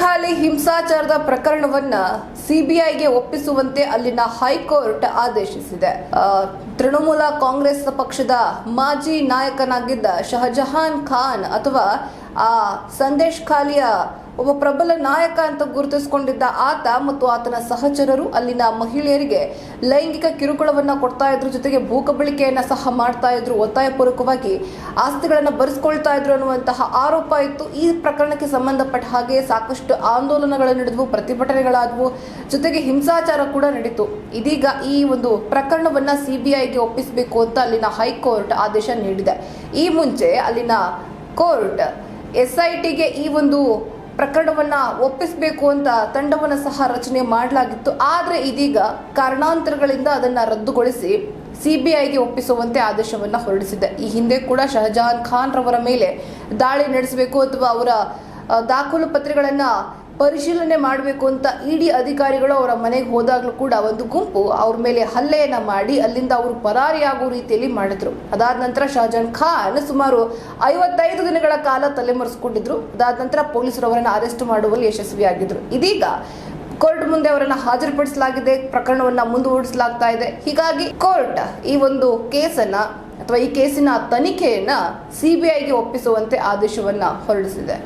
ಖಾಲಿ ಹಿಂಸಾಚಾರದ ಪ್ರಕರಣವನ್ನ ಸಿಬಿಐಗೆ ಒಪ್ಪಿಸುವಂತೆ ಅಲ್ಲಿನ ಹೈಕೋರ್ಟ್ ಆದೇಶಿಸಿದೆ. ತೃಣಮೂಲ ಕಾಂಗ್ರೆಸ್ ಪಕ್ಷದ ಮಾಜಿ ನಾಯಕನಾಗಿದ್ದ ಶಹಜಹಾನ್ ಖಾನ್ ಅಥವಾ ಆ ಸಂದೇಶ್ ಖಾಲಿಯ ಒಬ್ಬ ಪ್ರಬಲ ನಾಯಕ ಅಂತ ಗುರುತಿಸಿಕೊಂಡಿದ್ದ ಆತ ಮತ್ತು ಆತನ ಸಹಚರರು ಅಲ್ಲಿನ ಮಹಿಳೆಯರಿಗೆ ಲೈಂಗಿಕ ಕಿರುಕುಳವನ್ನ ಕೊಡ್ತಾ ಇದ್ರು, ಜೊತೆಗೆ ಭೂಕಬಳಿಕೆಯನ್ನ ಸಹ ಮಾಡ್ತಾ ಇದ್ರು, ಒತ್ತಾಯಪೂರ್ವಕವಾಗಿ ಆಸ್ತಿಗಳನ್ನ ಬರೆಸ್ಕೊಳ್ತಾ ಇದ್ರು ಅನ್ನುವಂತಹ ಆರೋಪ ಇತ್ತು. ಈ ಪ್ರಕರಣಕ್ಕೆ ಸಂಬಂಧಪಟ್ಟ ಹಾಗೆ ಸಾಕಷ್ಟು ಆಂದೋಲನಗಳು ನಡೆದವು, ಪ್ರತಿಭಟನೆಗಳಾದವು, ಜೊತೆಗೆ ಹಿಂಸಾಚಾರ ಕೂಡ ನಡೀತು. ಇದೀಗ ಈ ಒಂದು ಪ್ರಕರಣವನ್ನ ಸಿಬಿಐಗೆ ಒಪ್ಪಿಸಬೇಕು ಅಂತ ಅಲ್ಲಿನ ಹೈಕೋರ್ಟ್ ಆದೇಶ ನೀಡಿದೆ. ಈ ಮುಂಚೆ ಅಲ್ಲಿನ ಕೋರ್ಟ್ ಎಸ್ ಐ ಈ ಒಂದು ಪ್ರಕರಣವನ್ನ ಒಪ್ಪಿಸಬೇಕು ಅಂತ ತಂಡವನ್ನು ಸಹ ರಚನೆ ಮಾಡಲಾಗಿತ್ತು. ಆದರೆ ಇದೀಗ ಕಾರಣಾಂತರಗಳಿಂದ ಅದನ್ನ ರದ್ದುಗೊಳಿಸಿ ಸಿಬಿಐಗೆ ಒಪ್ಪಿಸುವಂತೆ ಆದೇಶವನ್ನ ಹೊರಡಿಸಿದೆ. ಈ ಹಿಂದೆ ಕೂಡ ಶಹಜಹಾನ್ ಖಾನ್ ರವರ ಮೇಲೆ ದಾಳಿ ನಡೆಸಬೇಕು ಅಥವಾ ಅವರ ದಾಖಲು ಪತ್ರಗಳನ್ನ ಪರಿಶೀಲನೆ ಮಾಡಬೇಕು ಅಂತ ಇಡಿ ಅಧಿಕಾರಿಗಳು ಅವರ ಮನೆಗೆ ಹೋದಾಗಲೂ ಕೂಡ ಒಂದು ಗುಂಪು ಅವ್ರ ಮೇಲೆ ಹಲ್ಲೆಯನ್ನು ಮಾಡಿ ಅಲ್ಲಿಂದ ಅವರು ಪರಾರಿಯಾಗುವ ರೀತಿಯಲ್ಲಿ ಮಾಡಿದ್ರು. ಅದಾದ ನಂತರ ಶಾಜಾನ್ ಖಾನ್ ಸುಮಾರು ಐವತ್ತೈದು ದಿನಗಳ ಕಾಲ ತಲೆಮರೆಸಿಕೊಂಡಿದ್ರು. ಅದಾದ ನಂತರ ಪೊಲೀಸರು ಅವರನ್ನು ಅರೆಸ್ಟ್ ಮಾಡುವಲ್ಲಿ ಯಶಸ್ವಿಯಾಗಿದ್ರು. ಇದೀಗ ಕೋರ್ಟ್ ಮುಂದೆ ಅವರನ್ನ ಹಾಜರುಪಡಿಸಲಾಗಿದೆ. ಪ್ರಕರಣವನ್ನ ಮುಂದೂಡಿಸಲಾಗ್ತಾ ಇದೆ. ಹೀಗಾಗಿ ಕೋರ್ಟ್ ಈ ಒಂದು ಕೇಸನ್ನ ಅಥವಾ ಈ ಕೇಸಿನ ತನಿಖೆಯನ್ನ ಸಿಬಿಐಗೆ ಒಪ್ಪಿಸುವಂತೆ ಆದೇಶವನ್ನ ಹೊರಡಿಸಿದೆ.